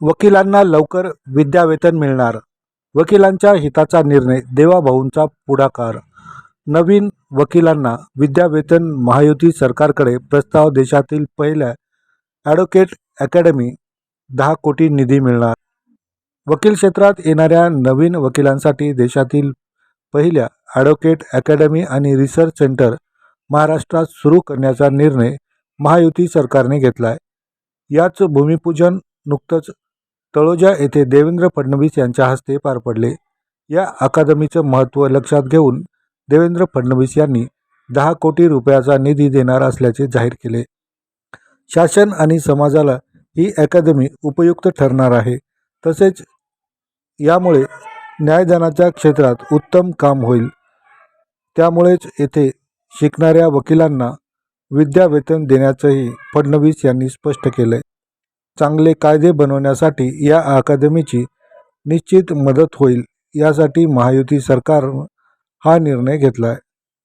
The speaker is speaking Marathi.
वकिलांना लवकर विद्यावेतन मिळणार. वकिलांच्या हिताचा निर्णय देवाभाऊंचा पुढाकार. नवीन वकिलांना विद्यावेतन महायुती सरकारकडे प्रस्ताव देशातील पहिल्या ॲडव्होकेट अकॅडमी दहा कोटी निधी मिळणार. वकील क्षेत्रात येणाऱ्या नवीन वकिलांसाठी देशातील पहिल्या ॲडव्होकेट अकॅडमी आणि रिसर्च सेंटर महाराष्ट्रात सुरू करण्याचा निर्णय महायुती सरकारने घेतला आहे याच भूमिपूजन नुकतंच तळोजा येथे देवेंद्र फडणवीस यांच्या हस्ते पार पडले. या अकादमीचं महत्त्व लक्षात घेऊन देवेंद्र फडणवीस यांनी दहा कोटी रुपयाचा निधी देणार असल्याचे जाहीर केले. शासन आणि समाजाला ही अकादमी उपयुक्त ठरणार आहे. तसेच यामुळे न्यायदानाच्या क्षेत्रात उत्तम काम होईल. त्यामुळेच येथे शिकणाऱ्या वकिलांना विद्यावेतन देण्याचंही फडणवीस यांनी स्पष्ट केलं चांगले कायदे बनवण्यासाठी या अकादमीची निश्चित मदत होईल यासाठी महायुती सरकार हा निर्णय घेतला आहे